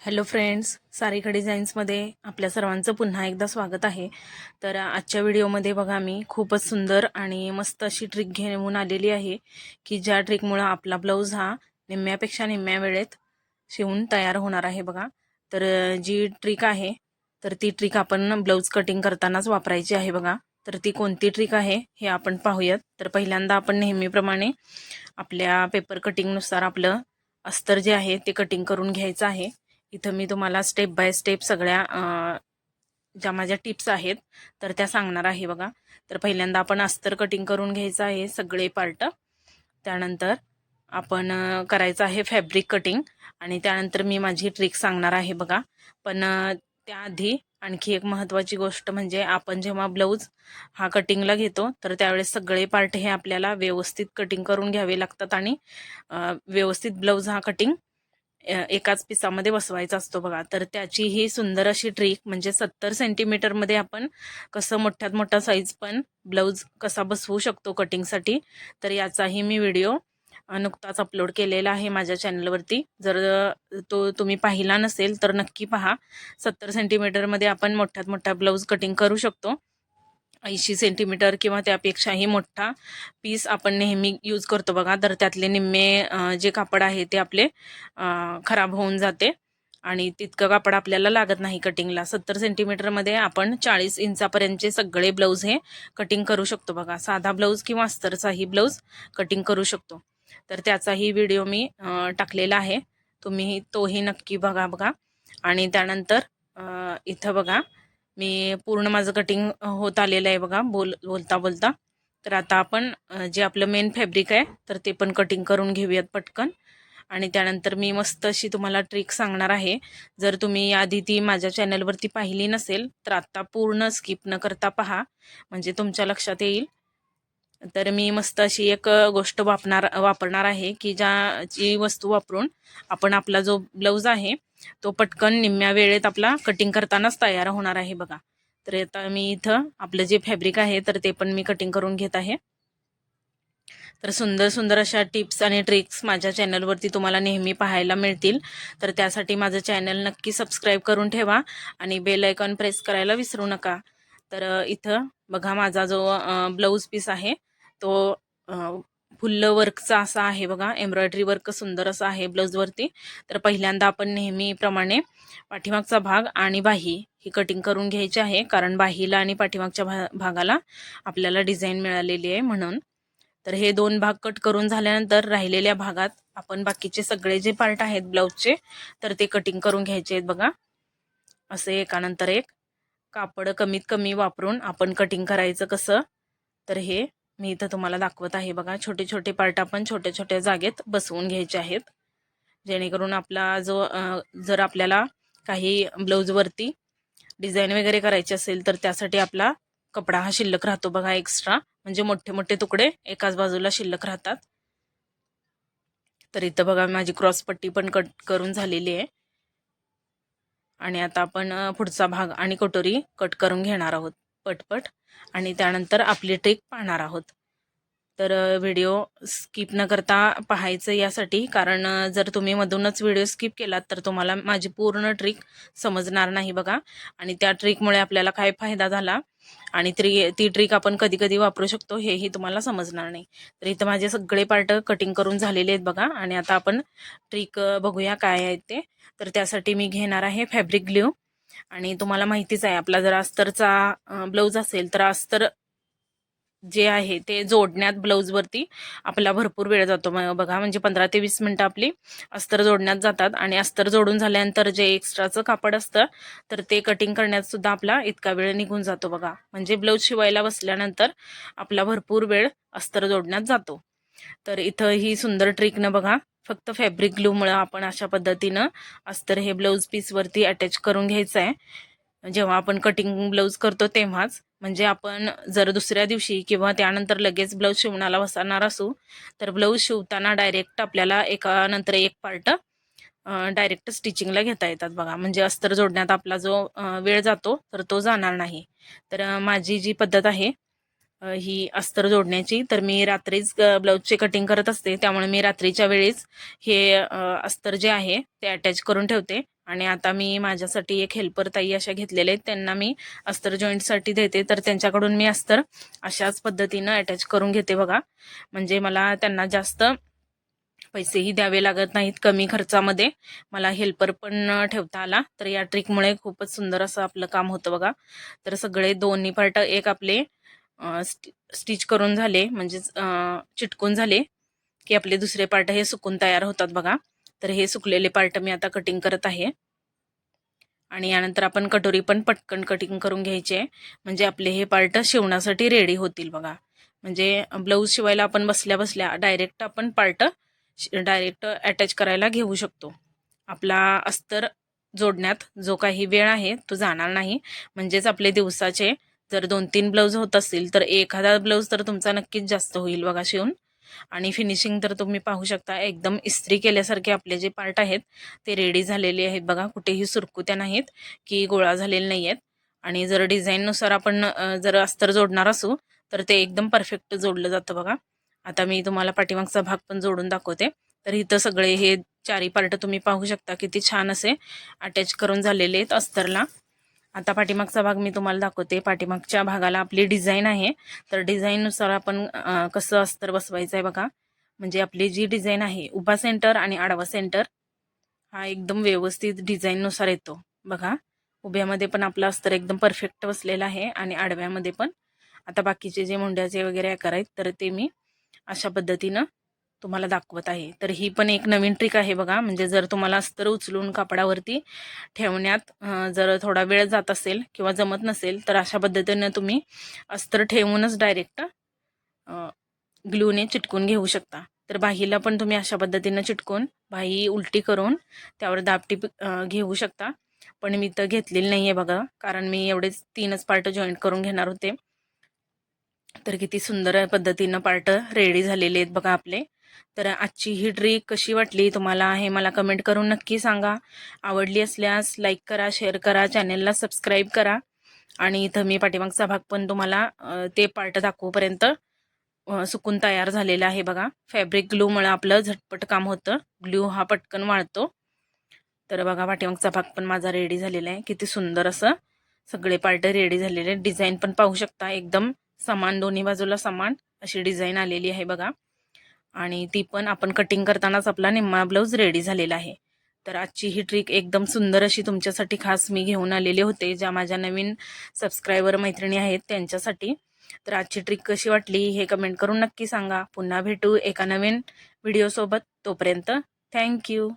Hello friends Sarika डिझाईन्समध्ये आपल्या सर्वांचं पुन्हा एकदा स्वागत आहे. तर आजच्या व्हिडिओमध्ये बघा मी खूपच सुंदर आणि मस्त अशी ट्रिक घेऊन आलेली आहे की ज्या ट्रिकमुळं आपला ब्लाऊज हा निम्म्यापेक्षा निम्म्या वेळेत शिवून तयार होणार आहे बघा. तर जी ट्रिक आहे तर ती ट्रिक आपण ब्लाऊज कटिंग करतानाच वापरायची आहे बघा. तर ती कोणती ट्रिक आहे हे आपण पाहूयात. तर पहिल्यांदा आपण नेहमीप्रमाणे आपल्या पेपर कटिंगनुसार आपलं अस्तर जे आहे ते कटिंग करून घ्यायचं आहे. इथं मी तुम्हाला स्टेप बाय स्टेप सगळ्या ज्या माझ्या टिप्स आहेत तर त्या सांगणार आहे बघा. तर पहिल्यांदा आपण अस्तर कटिंग करून घ्यायचं आहे सगळे पार्ट त्यानंतर आपण करायचं आहे फॅब्रिक कटिंग आणि त्यानंतर मी माझी ट्रिक सांगणार आहे बघा. पण त्याआधी आणखी एक महत्त्वाची गोष्ट म्हणजे आपण जेव्हा ब्लाऊज हा कटिंगला घेतो तर त्यावेळेस सगळे पार्ट हे आपल्याला व्यवस्थित कटिंग करून घ्यावे लागतात. आणि व्यवस्थित ब्लाऊज हा कटिंग एकाच पिसामध्ये बसवायचा असतो बघा. तर त्याची ही सुंदर अशी ट्रिक म्हणजे सत्तर सेंटीमीटरमध्ये आपण कसं मोठ्यात मोठा साईज पण ब्लाऊज कसा बसवू शकतो कटिंगसाठी तर याचाही मी व्हिडिओ नुकताच अपलोड केलेला आहे माझ्या चॅनलवरती जर तो तुम्ही पाहिला नसेल तर नक्की पहा. सत्तर सेंटीमीटरमध्ये आपण मोठ्यात मोठा ब्लाऊज कटिंग करू शकतो. ऐंशी सेंटीमीटर किंवा त्यापेक्षाही मोठा पीस आपण नेहमी यूज करतो बघा. तर त्यातले निम्मे जे कापड आहे ते आपले खराब होऊन जाते. आणि तितकं कापड आपल्याला लागत नाही कटिंगला सत्तर सेंटीमीटरमध्ये आपण चाळीस इंचापर्यंतचे सगळे ब्लाऊज हे कटिंग करू शकतो बघा. साधा ब्लाऊज किंवा अस्तरचाही ब्लाऊज कटिंग करू शकतो. तर त्याचाही व्हिडिओ मी टाकलेला आहे. तुम्ही तोही नक्की बघा बघा. आणि त्यानंतर इथं बघा मी पूर्ण माझं कटिंग होत आलेलं आहे बघा बोल बोलता बोलता तर आता आपण जे आपलं मेन फॅब्रिक आहे तर ते पण कटिंग करून घेऊयात पटकन. आणि त्यानंतर मी मस्त अशी तुम्हाला ट्रिक सांगणार आहे. जर तुम्ही आधी ती माझ्या चॅनलवरती पाहिली नसेल तर आत्ता पूर्ण स्किप न करता पहा. म्हणजे तुमच्या लक्षात येईल. तर मी मस्त अशी एक गोष्ट वापरणार वापरणार आहे की ज्या जी वस्तू वापरून आपण आपला जो ब्लाऊज आहे तो पटकन निम्म्या वेळेत आपला कटिंग करतानाच तयार होणार आहे बघा. तर आता मी इथं आपलं जे फॅब्रिक आहे तर ते पण मी कटिंग करून घेत आहे. तर सुंदर सुंदर अशा टिप्स आणि ट्रिक्स माझ्या चॅनलवरती तुम्हाला नेहमी पाहायला मिळतील. तर त्यासाठी माझं चॅनल नक्की सबस्क्राईब करून ठेवा आणि बेल आयकॉन प्रेस करायला विसरू नका. तर इथं बघा माझा जो ब्लाऊज पीस आहे तो फुल्ल वर्कचा असा आहे बघा एम्ब्रॉयडरी वर्क सुंदर असं आहे ब्लाऊजवरती. तर पहिल्यांदा आपण नेहमीप्रमाणे पाठीमागचा भाग आणि बाही ही कटिंग करून घ्यायची आहे कारण बाहीला आणि पाठीमागच्या भा भागाला आपल्याला डिझाईन मिळालेली आहे म्हणून. तर हे दोन भाग कट करून झाल्यानंतर राहिलेल्या भागात आपण बाकीचे सगळे जे पार्ट आहेत ब्लाऊजचे तर ते कटिंग करून घ्यायचे आहेत बघा. असे एकानंतर एक कापड कमीत कमी वापरून आपण कटिंग करायचं कसं? तर हे मी इथं तुम्हाला दाखवत आहे बघा छोटे छोटे पार्ट आपण छोट्या छोट्या जागेत बसवून घ्यायचे आहेत. जेणेकरून आपला जो जर आपल्याला काही ब्लाऊजवरती डिझाईन वगैरे करायची असेल तर त्यासाठी आपला कपडा हा शिल्लक राहतो बघा एक्स्ट्रा म्हणजे मोठे मोठे तुकडे एकाच बाजूला शिल्लक राहतात. तर इथं बघा माझी क्रॉसपट्टी पण कट करून झालेली आहे. आणि आता आपण पुढचा भाग आणि कटोरी कट करून घेणार आहोत. पटपट आणि त्यानंतर आपली ट्रिक पाहणार आहोत. तर व्हिडिओ स्किप न करता पाहायचं यासाठी कारण जर तुम्ही मधूनच व्हिडिओ स्किप केलात तर तुम्हाला माझी पूर्ण ट्रिक समजणार नाही बघा. आणि त्या ट्रिकमुळे आपल्याला काय फायदा झाला? आणि ती ती ट्रिक आपण कधी कधी वापरू शकतो हेही तुम्हाला समजणार नाही. तर इथं माझे सगळे पार्ट कटिंग करून झालेले आहेत बघा. आणि आता आपण ट्रिक बघूया काय आहेत ते. तर त्यासाठी मी घेणार आहे फॅब्रिक ग्ल्यू. आणि तुम्हाला माहितीच आहे आपला जर अस्तरचा ब्लाऊज असेल तर अस्तर जे आहे ते जोडण्यात ब्लाऊजवरती आपला भरपूर वेळ जातो. बघा म्हणजे पंधरा ते वीस मिनटं आपली अस्तर जोडण्यात जातात आणि अस्तर जोडून झाल्यानंतर जे एक्स्ट्राचं कापड असतं तर ते कटिंग करण्यात सुद्धा आपला इतका वेळ निघून जातो बघा. म्हणजे ब्लाऊज शिवायला बसल्यानंतर आपला भरपूर वेळ अस्तर जोडण्यात जातो. तर इथं ही सुंदर ट्रिकनं बघा फक्त फॅब्रिक ग्लूमुळं आपण अशा पद्धतीनं अस्तर हे ब्लाऊज पीसवरती अटॅच करून घ्यायचं आहे जेव्हा आपण कटिंग ब्लाऊज करतो तेव्हाच. म्हणजे आपण जर दुसऱ्या दिवशी किंवा त्यानंतर लगेच ब्लाऊज शिवणाला बसणार असू तर ब्लाऊज शिवताना डायरेक्ट आपल्याला एकानंतर एक पार्ट डायरेक्ट स्टिचिंगला घेता येतात बघा. म्हणजे अस्तर जोडण्यात आपला जो वेळ जातो तर तो जाणार नाही. तर माझी जी पद्धत आहे ही अस्तर जोडण्याची. तर मी रात्रीच ब्लाऊजचे कटिंग करत असते. त्यामुळे मी रात्रीच्या वेळेस हे अस्तर जे आहे ते अटॅच करून ठेवते. आणि आता मी माझ्यासाठी एक हेल्पर ताई अशा घेतलेले आहेत. त्यांना मी अस्तर जॉईंटसाठी देते. तर त्यांच्याकडून मी अस्तर अशाच पद्धतीनं अटॅच करून घेते बघा. म्हणजे मला त्यांना जास्त पैसेही द्यावे लागत नाहीत कमी खर्चामध्ये. मला हेल्पर पण ठेवता आला. तर या ट्रिकमुळे खूपच सुंदर असं आपलं काम होतं बघा. तर सगळे दोन्ही पार्ट एक आपले स्टिच करून झाले म्हणजेच चिटकून झाले की आपले दुसरे पार्ट हे सुकून तयार होतात बघा. तर हे सुकलेले पार्ट मी आता कटिंग करत आहे. आणि यानंतर आपण कटोरी पण पटकन कटिंग करून घ्यायचे म्हणजे आपले हे पार्ट शिवण्यासाठी रेडी होतील बघा. म्हणजे ब्लाऊज शिवायला आपण बसल्या बसल्या डायरेक्ट आपण पार्ट डायरेक्ट अटॅच करायला घेऊ शकतो. आपला अस्तर जोडण्यात जो काही वेळ आहे तो जाणार नाही. म्हणजेच आपले दिवसाचे जर दोन तीन ब्लाऊज होत असतील तर एखादा ब्लाऊज तर तुमचा नक्कीच जास्त होईल बघा शिवून. आणि फिनिशिंग तर तुम्ही पाहू शकता एकदम इस्त्री केल्यासारखे आपले जे पार्ट आहेत ते रेडी झालेले आहेत बघा. कुठेही सुरकुत्या नाहीत की गोळा झालेले नाही आहेत आणि जर डिझाईननुसार आपण जर अस्तर जोडणार असू तर ते एकदम परफेक्ट जोडलं जातं बघा. आता मी तुम्हाला पाठीमागचा भाग पण जोडून दाखवते. तर इथं सगळे हे चारी पार्ट तुम्ही पाहू शकता किती छान असे अटॅच करून झालेले आहेत अस्तरला. आता पाठीमागचा भाग मी तुम्हाला दाखवते. पाठीमागच्या भागाला आपली डिझाईन आहे. तर डिझाईननुसार आपण कसं अस्तर बसवायचं आहे बघा. म्हणजे आपली जी डिझाईन आहे उभा सेंटर आणि आडवा सेंटर हा एकदम व्यवस्थित डिझाईननुसार येतो. बघा. उभ्यामध्ये पण आपलं अस्तर एकदम परफेक्ट बसलेलं आहे आणि आडव्यामध्ये पण. आता बाकीचे जे मुंड्याचे वगैरे आकार आहेत तर ते मी अशा पद्धतीनं तुम्हाला दाखवत आहे. तर ही पण एक नवीन ट्रिक आहे बघा. म्हणजे जर तुम्हाला अस्तर उचलून कापडावरती ठेवण्यात जर थोडा वेळ जात असेल किंवा जमत नसेल तर अशा पद्धतीनं तुम्ही अस्तर ठेवूनच डायरेक्ट ग्लूने चिटकून घेऊ शकता. तर बाहीला पण तुम्ही अशा पद्धतीनं चिटकून बाही उलटी करून त्यावर दाबटीप घेऊ शकता. पण मी तर घेतलेली नाही आहे बघा कारण मी एवढेच तीनच पार्ट जॉईंट करून घेणार होते. तर किती सुंदर पद्धतीनं पार्ट रेडी झालेले आहेत बघा आपले. तर आजची ही ट्रिक कशी वाटली तुम्हाला हे मला कमेंट करून नक्की सांगा. आवडली असल्यास लाईक करा शेअर करा चॅनेलला सबस्क्राईब करा. आणि इथं मी पाठीमागचा भाग पण तुम्हाला ते पार्ट दाखवूपर्यंत सुकून तयार झालेला आहे बघा. फॅब्रिक ग्लूमुळे आपलं झटपट काम होतं. ग्लू हा पटकन वाळतो. तर बघा पाठीमागचा भाग पण माझा रेडी झालेला आहे. किती सुंदर असं सगळे पार्ट रेडी झालेले. डिझाईन पण पाहू शकता. एकदम समान दोन्ही बाजूला समान अशी डिझाईन आलेली आहे बघा. आणि ती पण आपण कटिंग करतानाच आपला निम्मा ब्लाऊज रेडी झालेला आहे. तर आजची ही ट्रिक एकदम सुंदर अशी तुमच्यासाठी खास मी घेऊन आलेले होते ज्या माझ्या नवीन सबस्क्रायबर मैत्रिणी आहेत त्यांच्यासाठी. तर आजची ट्रिक कशी वाटली हे कमेंट करून नक्की सांगा. पुन्हा भेटू एका नवीन व्हिडिओसोबत तोपर्यंत थँक्यू